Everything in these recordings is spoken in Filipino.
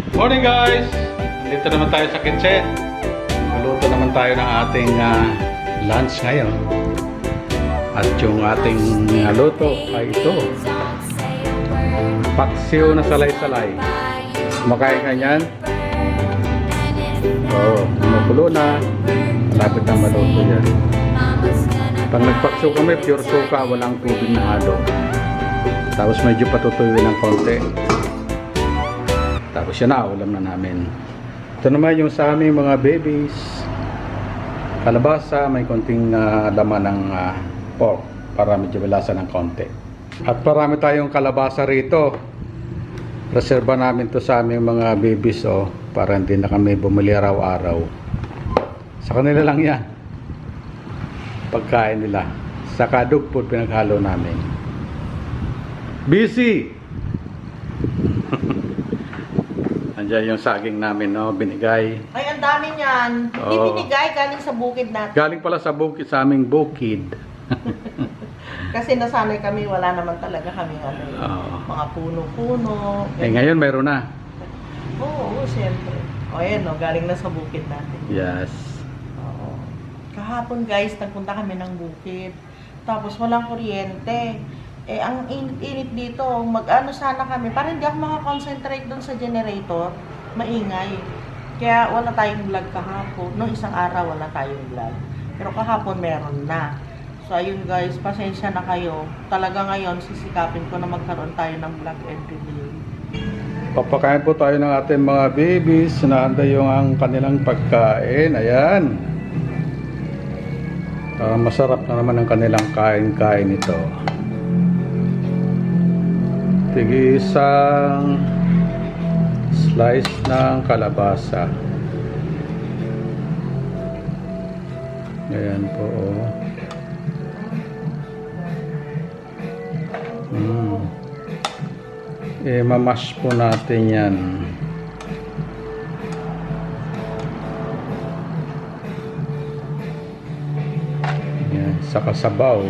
Morning guys! Dito naman tayo sa kitchen. Maluto naman tayo ng ating ah, lunch ngayon. At yung ating naluto ay ito. Paksiw na salay-salay. Kumakain ka niyan? Oo, makulo na. Malapit na maluto yan. Pag nagpaksiw kami, pure suka, walang tubig na halo. Tapos medyo patutuyuin ng konti. Tapos yan na, ulam na namin. Ito naman yung sa aming mga babies. Kalabasa, may konting ah, laman ng ah, pork para medyo malasa ng konti. At parami tayong kalabasa rito. Reserva namin to sa aming mga babies oh, para hindi na kami bumili araw-araw. Sa kanila lang yan. Pagkain nila. Sa food pinaghalo namin. Busy! Andiyan yung saging namin, no? Binigay. Ay, ang dami niyan. Hindi Oo. binigay galing sa bukid natin. Galing pala sa bukid, sa aming bukid. Kasi nasanay kami, wala naman talaga kami ano, eh, Oo. mga puno-puno. Eh, ngayon mayroon na. Oo, oo, siyempre. O, ayan, no, galing na sa bukid natin. Yes. Oo. Kahapon, guys, nagpunta kami ng bukid. Tapos, walang kuryente. Eh, ang init-init dito, mag-ano sana kami, para hindi ako makakonsentrate doon sa generator, maingay. Kaya wala tayong vlog kahapon. Noong isang araw, wala tayong vlog. Pero kahapon, meron na. So, ayun guys, pasensya na kayo. Talaga ngayon, sisikapin ko na magkaroon tayo ng vlog everyday. Papakain po tayo ng ating mga babies. Sinaanda yung ang kanilang pagkain. Ayan. Ah, masarap na naman ang kanilang kain-kain ito. Tigi isang slice ng kalabasa. Ayan po. Oh. Mm. Eh, mamash po natin yan. Yan, sa kasabaw.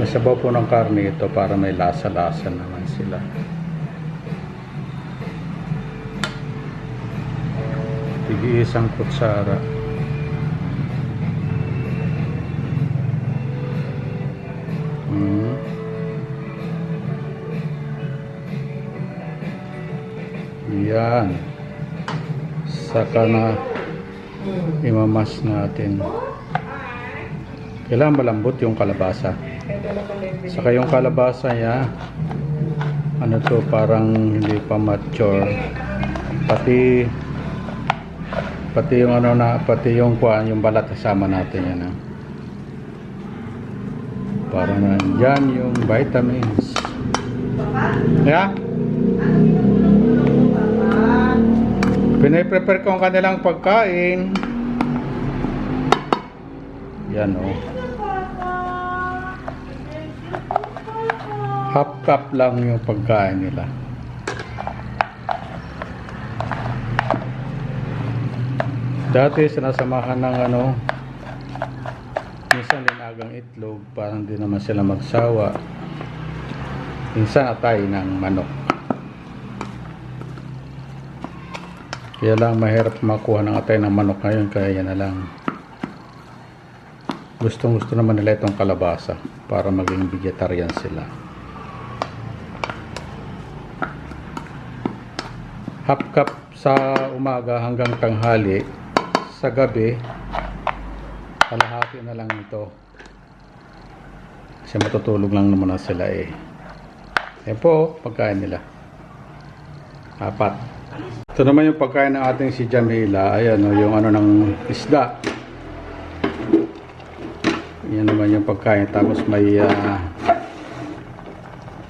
May sabaw po ng karne ito para may lasa-lasa naman sila. Tigi isang kutsara. Mm. Yan. Saka na imamas natin. Kailangan malambot yung kalabasa. Saka yung kalabasa niya, ano to, parang hindi pa mature. Pati, pati yung ano na, pati yung kuan, yung balat kasama natin yan. ah. Para nandyan yung vitamins. Yeah? Pinaprepare ko ang kanilang pagkain. Yan. Oh. Half cup lang yung pagkain nila. Dati sinasamahan ng ano, minsan linagang itlog, parang di naman sila magsawa. Minsan atay ng manok. Kaya lang mahirap makuha ng atay ng manok ngayon kaya yan na lang. Gustong gusto naman nila itong kalabasa para maging vegetarian sila. Cup sa umaga hanggang tanghali. Sa gabi, kalahati na lang ito. Kasi matutulog lang naman na sila eh. Yan po, pagkain nila. Apat. Ito naman yung pagkain ng ating si Jamila. Ayan, oh, yung ano ng isda. Yan naman yung pagkain. Tapos may, ah,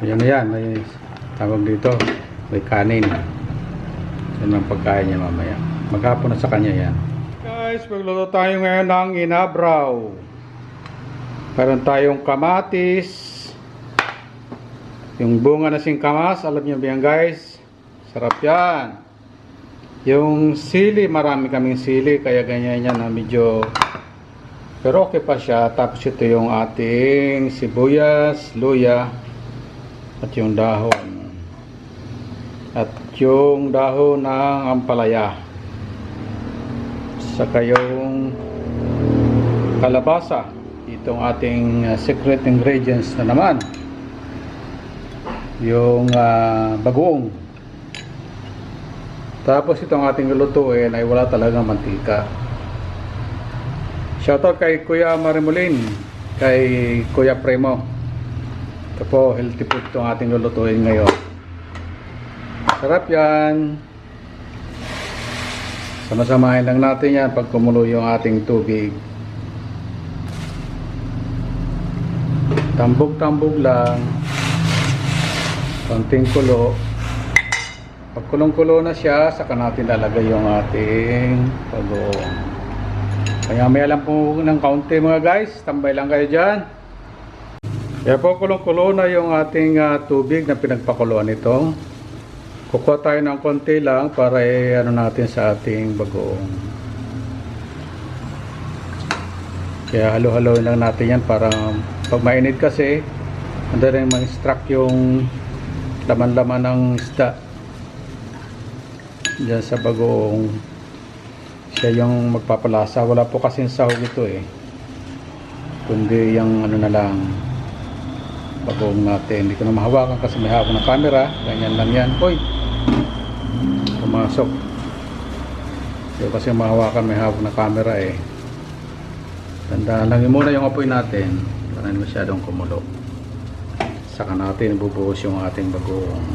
yan yan, may tawag dito, may kanin. Yan ang pagkain niya mamaya. Maghapon na sa kanya yan. Guys, magluto tayo ngayon ng inabraw. Meron tayong kamatis. Yung bunga na singkamas, alam niyo ba yan guys? Sarap yan. Yung sili, marami kaming sili, kaya ganyan yan na medyo pero okay pa siya. Tapos ito yung ating sibuyas, luya, at yung dahon. Yung dahon ng ampalaya. Saka yung kalabasa. Itong ating uh, secret ingredients na naman. Yung uh, bagoong. Tapos itong ating lulutuin ay wala talagang mantika. Shoutout kay Kuya Marimulin, kay Kuya Premo. Ito po, healthy food itong ating lulutuin ngayon. Sarap yan. Samasamahin lang natin yan pag kumulo yung ating tubig. Tambog-tambog lang. Konting kulo. Pag kulong-kulo na siya, saka natin lalagay yung ating pag-uong. Kaya may alam po ng kaunti mga guys. Tambay lang kayo dyan. Kaya po kulong-kulo na yung ating ah, tubig na pinagpakuluan nito. Kukuha tayo ng konti lang para eh, ano natin sa ating bagoong. Kaya halo-halo lang natin yan para pag mainit kasi hindi rin ma-extract yung laman-laman ng isda dyan sa bagoong. Siya yung magpapalasa. Wala po kasing sahog ito eh. Kundi yung ano na lang bagoong natin. Hindi ko na mahawakan kasi may hawak ng camera. Ganyan lang yan. Uy pumasok ko kasi mahawakan may hawak ng camera eh tandaan lang yun muna yung apoy natin para hindi masyadong kumulo saka natin bubuhos yung ating bagoong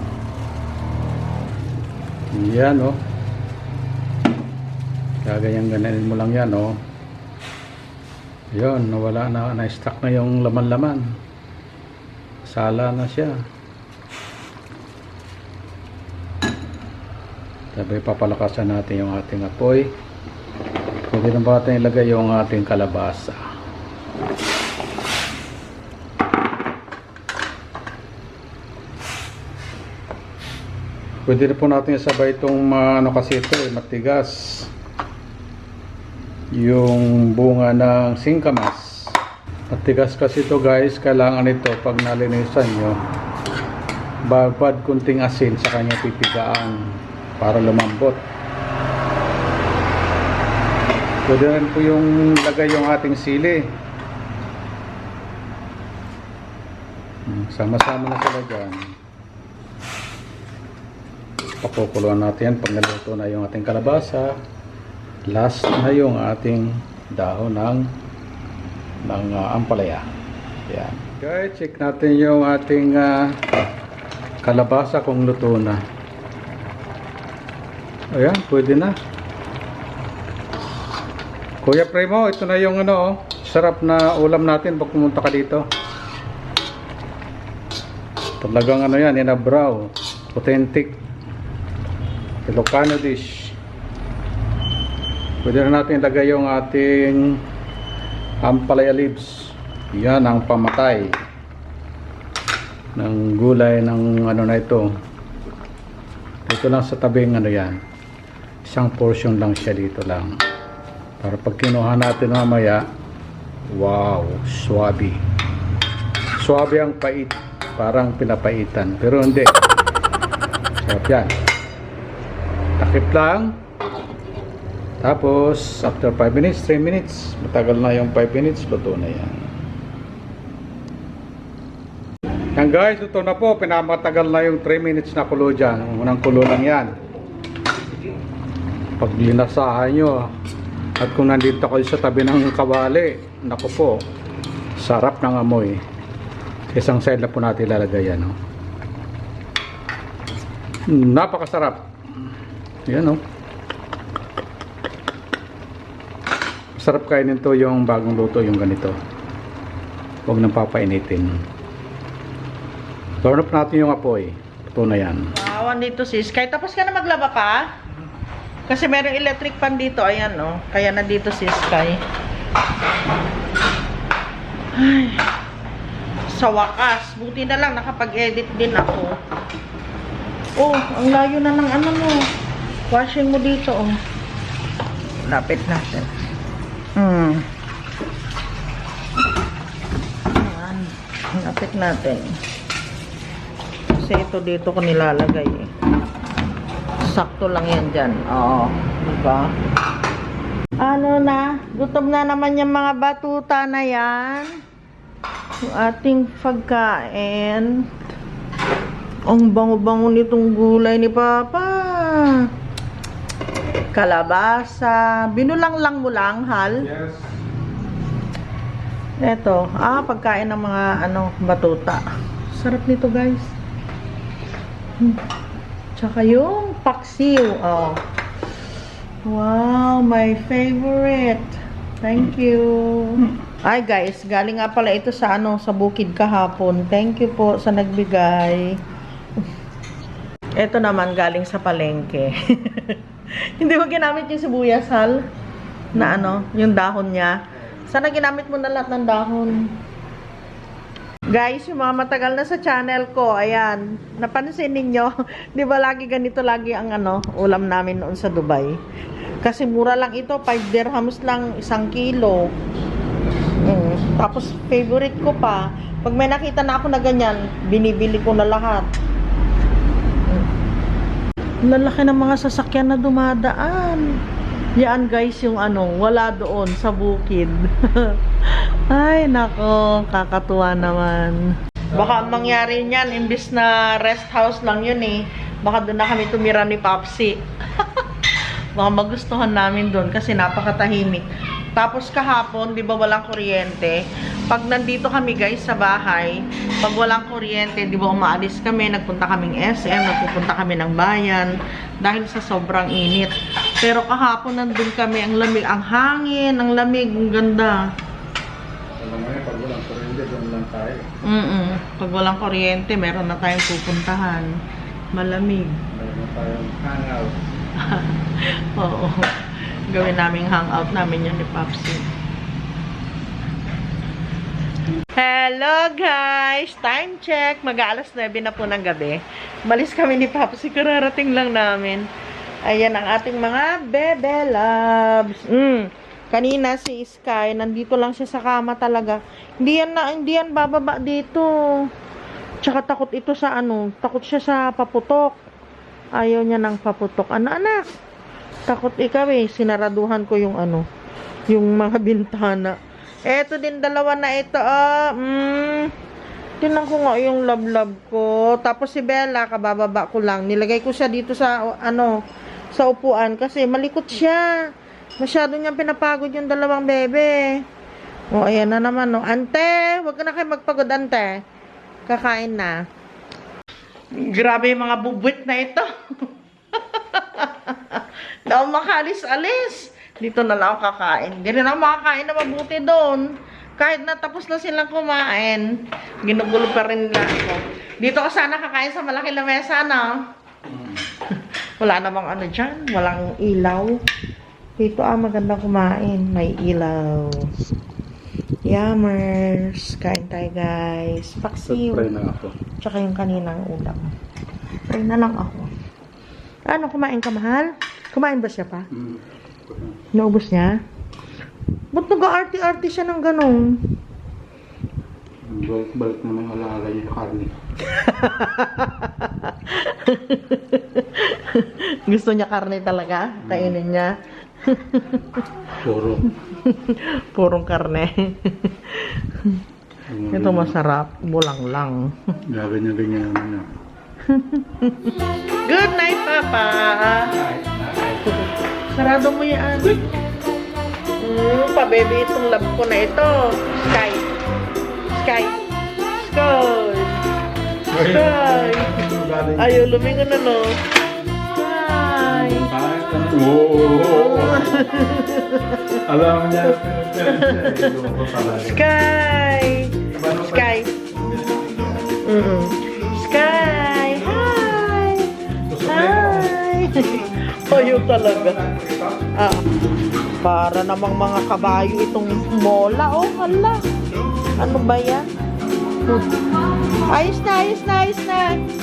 yan oh Gaganyan gananin mo lang yan, oh. Yun, nawala na, na-stuck na yung laman-laman. Sala na siya. Sabay papalakasan natin yung ating apoy. Pwede na ba natin ilagay yung ating kalabasa. Pwede na po natin isabay itong uh, ano kasi ito eh, matigas yung bunga ng singkamas. Matigas kasi ito guys, kailangan ito pag nalinisan nyo, babad kunting asin sa kanya pipigaan para lumambot. Pwede rin po yung lagay yung ating sili. Hmm, Sama-sama na sila dyan. Pakukuluan natin pag naluto na yung ating kalabasa last na yung ating dahon ng ng uh, ampalaya. Yan. Guys, check natin yung ating uh, kalabasa kung luto na. Ayan, pwede na. Kuya Primo, ito na yung ano, oh, sarap na ulam natin pag pumunta ka dito. Talagang ano yan, inabraw. Authentic. Ilocano dish. Pwede na natin ilagay yung ating ampalaya leaves. Yan ang pamatay ng gulay ng ano na ito. Dito lang sa tabing ano yan. Isang portion lang siya dito lang. Para pag kinuha natin mamaya, wow, swabe. Swabe ang pait. Parang pinapaitan. Pero hindi. Sarap yan. Takip lang. Tapos, after 5 minutes, 3 minutes, matagal na yung 5 minutes, luto na yan. Yan guys, luto na po. Pinamatagal na yung 3 minutes na kulo dyan. Unang kulo lang yan. Pag linasahan nyo, at kung nandito kayo sa tabi ng kawali, naku po, sarap ng amoy. Isang side na po natin ilalagay yan. Oh. Napakasarap. Yan oh. Sarap kainin to yung bagong luto yung ganito. Huwag nang papainitin. Turn up natin yung apoy. Ito na yan. Wow, dito sis. Kahit tapos ka na maglaba pa? Kasi merong electric pan dito. Ayan, no. Kaya nandito si Sky. Ay. Sa wakas. Buti na lang nakapag-edit din ako. Oh, ang layo na ng ano mo. Washing mo dito, oh. Lapit natin. Hmm. Ayan. Lapit natin. Kasi ito dito ko nilalagay eh. Sakto lang yan dyan. Oo. Diba? Ano na? Gutom na naman yung mga batuta na yan. Yung ating pagkain. Ang bango-bango nitong gulay ni Papa. Kalabasa. Binulang lang mo lang, Hal. Yes. Eto, ah, pagkain ng mga ano, batuta. Sarap nito, guys. Hmm. Tsaka yung paksiw. Oh. Wow, my favorite. Thank you. Ay, guys, galing nga pala ito sa ano, sa bukid kahapon. Thank you po sa nagbigay. Ito naman galing sa palengke. Hindi mo ginamit yung sibuyas, Hal? Na ano, yung dahon niya. Sana ginamit mo na lahat ng dahon. Guys, yung mga matagal na sa channel ko, ayan, napansin ninyo, di ba lagi ganito lagi ang ano, ulam namin noon sa Dubai. Kasi mura lang ito, 5 dirhams lang isang kilo. Mm. Tapos favorite ko pa, pag may nakita na ako na ganyan, binibili ko na lahat. Mm. Lalaki ng mga sasakyan na dumadaan. Yan guys yung ano, wala doon sa bukid. Ay, nako, kakatuwa naman. Baka ang mangyari niyan, imbis na rest house lang yun eh. Baka doon na kami tumira ni Popsi. Baka magustuhan namin doon kasi napakatahimik. Tapos kahapon, di ba walang kuryente? Pag nandito kami guys sa bahay, pag walang kuryente, di ba umaalis kami, nagpunta kaming SM, nagpupunta kami ng bayan dahil sa sobrang init. Pero kahapon nandun kami, ang lamig, ang hangin, ang lamig, ang ganda. Alam mo yun, pag walang kuryente, doon lang tayo. Mm Pag walang kuryente, meron na tayong pupuntahan. Malamig. Meron na tayong hangout. Oo. Gawin naming hangout namin yun ni Papsi. Hello guys! Time check! Mag-aalas 9 na po ng gabi. Malis kami ni Papsi. Kararating lang namin. Ayan ang ating mga bebe loves. Mm. Kanina si Sky, nandito lang siya sa kama talaga. Hindi yan na, hindi yan bababa dito. Tsaka takot ito sa ano, takot siya sa paputok. Ayaw niya ng paputok. Ano anak? Takot ikaw eh. Sinaraduhan ko yung ano, yung mga bintana. Eto din dalawa na ito. Ah, mm, tinan ko nga yung love-love ko. Tapos si Bella, kabababa ko lang. Nilagay ko siya dito sa, ano, sa upuan kasi malikot siya. Masyado niyang pinapagod yung dalawang bebe. O, ayan na naman, no. Ante, wag ka na kayo magpagod, ante. Kakain na. Grabe yung mga bubwit na ito. Daw makalis-alis. Dito na lang ako kakain. Hindi rin ako makakain na mabuti doon. Kahit natapos na silang kumain, ginugulo pa rin nila ako. Dito ka sana kakain sa malaki na mesa, no? Wala namang ano dyan. Walang ilaw. Dito ah, maganda kumain. May ilaw. Yummers. Kain tayo, guys. Paksiw. Pray na ako. Tsaka yung kaninang ulam. Try na lang ako. Ano, kumain ka, mahal? Kumain ba siya pa? Mm. Naubos niya? Ba't nag-arty-arty siya ng ganun? Balik-balik na ng alaala yung karne. Gusto niya karne talaga? Kainin niya? Puro. Purong karne. Ito masarap. Bulang lang. Grabe niya ganyan niya. Good night, Papa! Sarado mo yan. Hmm, pabebe itong love ko na ito. Sky. Sky. Sky. Sky. Ayaw, lumingon na no. Sky. Oo. Alam niya. Sky. Sky. Mm Sky. Hi. Hi. Ayaw talaga. Ah. Para namang mga kabayo itong mola. Oh, hala. Ano ba yan? Ayos na, ayos na, ayos na.